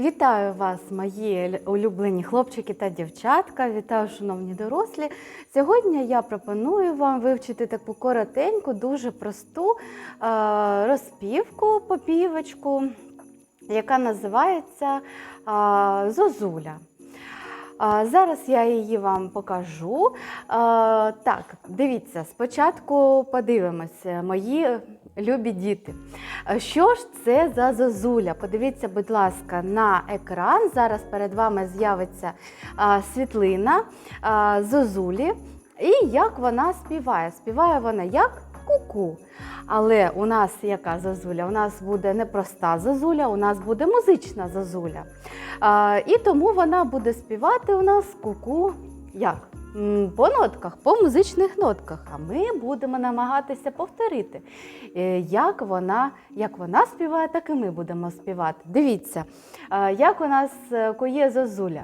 Вітаю вас, мої улюблені хлопчики та дівчатка. Вітаю, шановні дорослі. Сьогодні я пропоную вам вивчити таку коротеньку, дуже просту е, розпівку, попівочку, яка називається Зозуля. Зараз я її вам покажу. Так, дивіться, спочатку подивимося, мої любі діти. Що ж це за зозуля? Подивіться, будь ласка, на екран. Зараз перед вами з'явиться світлина зозулі. І як вона співає? Співає вона як ку-ку. Але у нас яка зозуля? У нас буде не проста зозуля, у нас буде музична зозуля. А, і тому вона буде співати у нас ку-ку як? По нотках, по музичних нотках. А ми будемо намагатися повторити, е, як вона, як вона співає, так і ми будемо співати. Дивіться, як у нас е, кує зозуля.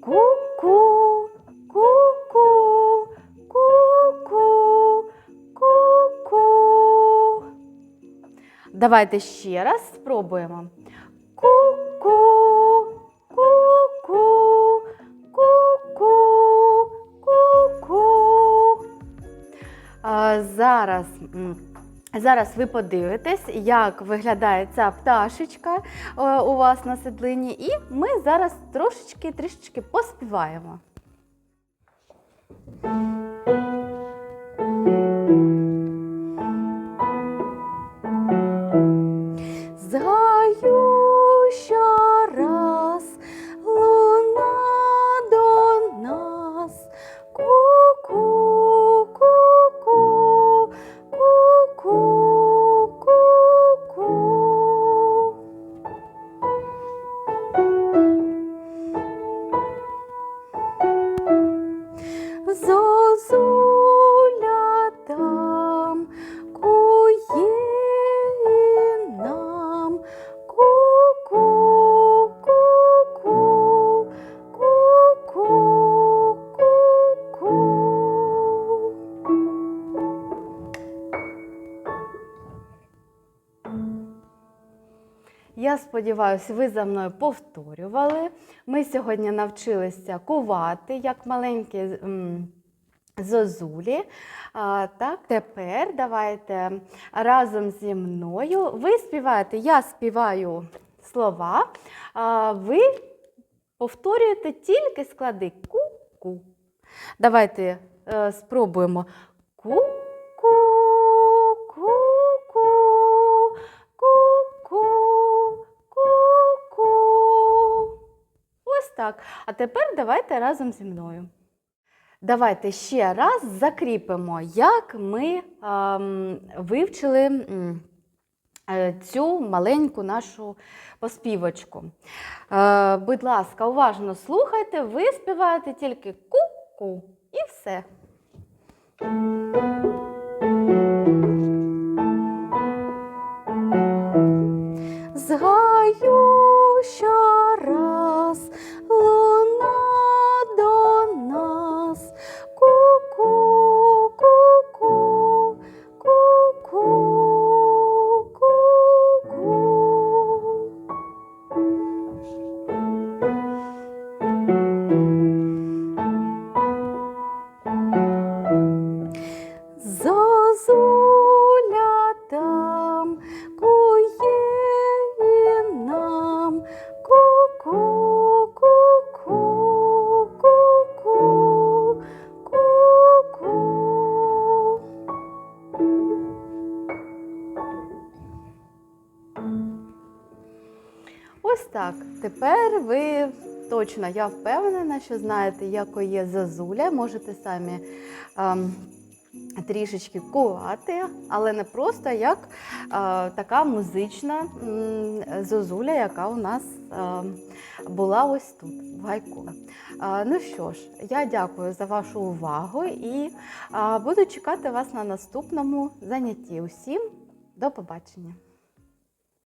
Ку-ку, ку-ку, Давайте ще раз спробуємо. Ку-ку, ку-ку, ку-ку, ку-ку. Зараз, зараз ви подивитесь, як виглядає ця пташечка е, у вас на седлині, і ми зараз трошечки трішечки поспіваємо. Згаю щораз Я сподіваюся, ви за мною повторювали. Ми сьогодні навчилися кувати як маленькі зозулі. А, так, тепер давайте разом зі мною. Ви співаєте, я співаю слова, а ви повторюєте тільки склади ку-ку. Давайте е, спробуємо ку-ку, так. А тепер давайте разом зі мною. Давайте ще раз закріпимо, як ми ем, вивчили е, цю маленьку нашу поспівочку. Е, будь ласка, уважно слухайте, ви співаєте тільки ку-ку і все. Так. Тепер ви точно, я впевнена, що знаєте, якою є зазуля. Можете самі ем, трішечки кувати, але не просто як е, така музична м, зозуля, яка у нас е, була ось тут, в. Е, ну що ж, я дякую за вашу увагу і е, буду чекати вас на наступному занятті. Усім до побачення!